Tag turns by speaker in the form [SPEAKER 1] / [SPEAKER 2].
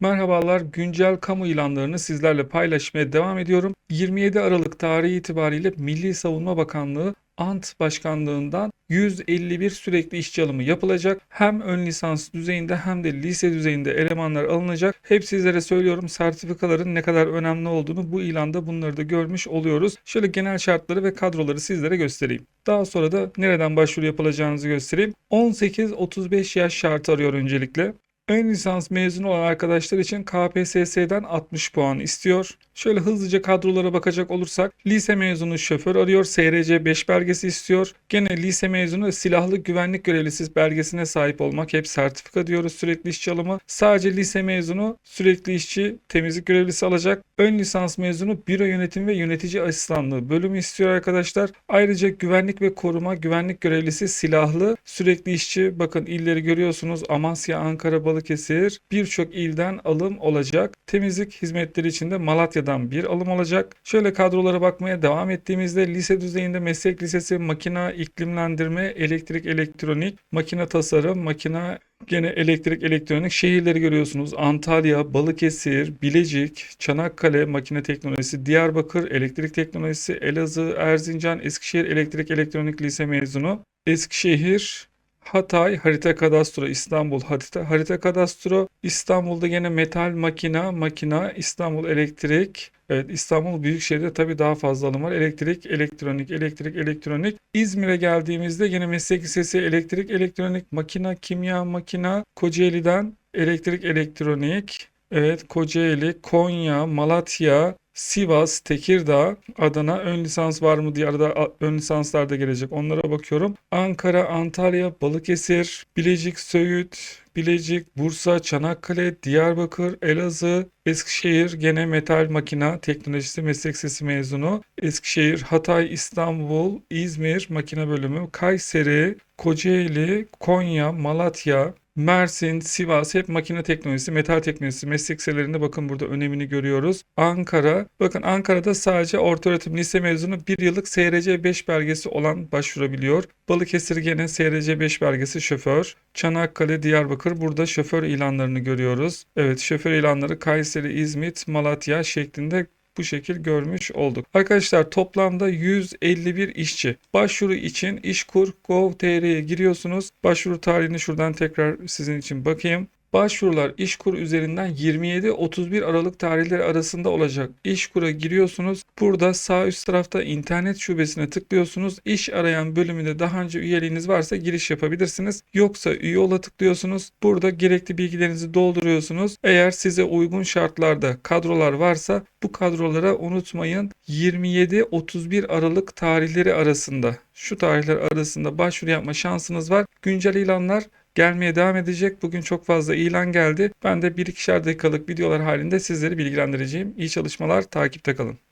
[SPEAKER 1] Merhabalar, güncel kamu ilanlarını sizlerle paylaşmaya devam ediyorum. 27 Aralık tarihi itibariyle Milli Savunma Bakanlığı ANT Başkanlığından 151 sürekli işçi alımı yapılacak. Hem ön lisans düzeyinde hem de lise düzeyinde elemanlar alınacak. Hep sizlere söylüyorum sertifikaların ne kadar önemli olduğunu bu ilanda bunları da görmüş oluyoruz. Şöyle genel şartları ve kadroları sizlere göstereyim. Daha sonra da nereden başvuru yapılacağınızı göstereyim. 18-35 yaş şartı arıyor öncelikle. Ön lisans mezunu olan arkadaşlar için KPSS'den 60 puan istiyor. Şöyle hızlıca kadrolara bakacak olursak lise mezunu şoför arıyor. SRC 5 belgesi istiyor. Gene lise mezunu silahlı güvenlik görevlisi belgesine sahip olmak. Hep sertifika diyoruz sürekli işçi alımı. Sadece lise mezunu sürekli işçi temizlik görevlisi alacak. Ön lisans mezunu büro yönetim ve yönetici asistanlığı bölümü istiyor arkadaşlar. Ayrıca güvenlik ve koruma güvenlik görevlisi silahlı sürekli işçi bakın illeri görüyorsunuz. Amasya, Ankara, Balıkesir birçok ilden alım olacak. Temizlik hizmetleri için de Malatya'dan bir alım olacak. Şöyle kadrolara bakmaya devam ettiğimizde lise düzeyinde meslek lisesi makina, iklimlendirme, elektrik, elektronik, makine tasarım, makina Gene elektrik, elektronik şehirleri görüyorsunuz. Antalya, Balıkesir, Bilecik, Çanakkale makine teknolojisi, Diyarbakır elektrik teknolojisi, Elazığ, Erzincan, Eskişehir elektrik elektronik lise mezunu, Eskişehir, Hatay harita kadastro İstanbul harita, harita kadastro İstanbul'da gene metal makina makina İstanbul elektrik Evet İstanbul Büyükşehir'de tabii daha fazla alım var. Elektrik, elektronik, elektrik, elektronik. İzmir'e geldiğimizde yine meslek lisesi elektrik, elektronik, makina, kimya, makina. Kocaeli'den elektrik, elektronik. Evet Kocaeli, Konya, Malatya, Sivas, Tekirdağ, Adana ön lisans var mı diye arada ön lisanslar da gelecek. Onlara bakıyorum. Ankara, Antalya, Balıkesir, Bilecik, Söğüt, Bilecik, Bursa, Çanakkale, Diyarbakır, Elazığ, Eskişehir gene metal makina teknolojisi meslek sesi mezunu. Eskişehir, Hatay, İstanbul, İzmir makine bölümü, Kayseri, Kocaeli, Konya, Malatya, Mersin, Sivas hep makine teknolojisi, metal teknolojisi meslek liselerinde bakın burada önemini görüyoruz. Ankara, bakın Ankara'da sadece ortaöğretim lise mezunu bir yıllık SRC 5 belgesi olan başvurabiliyor. Balıkesir gene SRC 5 belgesi şoför. Çanakkale, Diyarbakır burada şoför ilanlarını görüyoruz. Evet şoför ilanları Kayseri, İzmit, Malatya şeklinde bu şekil görmüş olduk. Arkadaşlar toplamda 151 işçi. Başvuru için işkur.gov.tr'ye giriyorsunuz. Başvuru tarihini şuradan tekrar sizin için bakayım. Başvurular İşkur üzerinden 27-31 Aralık tarihleri arasında olacak. İşkur'a giriyorsunuz. Burada sağ üst tarafta internet şubesine tıklıyorsunuz. İş arayan bölümünde daha önce üyeliğiniz varsa giriş yapabilirsiniz. Yoksa üye ola tıklıyorsunuz. Burada gerekli bilgilerinizi dolduruyorsunuz. Eğer size uygun şartlarda kadrolar varsa bu kadrolara unutmayın 27-31 Aralık tarihleri arasında şu tarihler arasında başvuru yapma şansınız var. Güncel ilanlar gelmeye devam edecek. Bugün çok fazla ilan geldi. Ben de 1-2'şer dakikalık videolar halinde sizleri bilgilendireceğim. İyi çalışmalar, takipte kalın.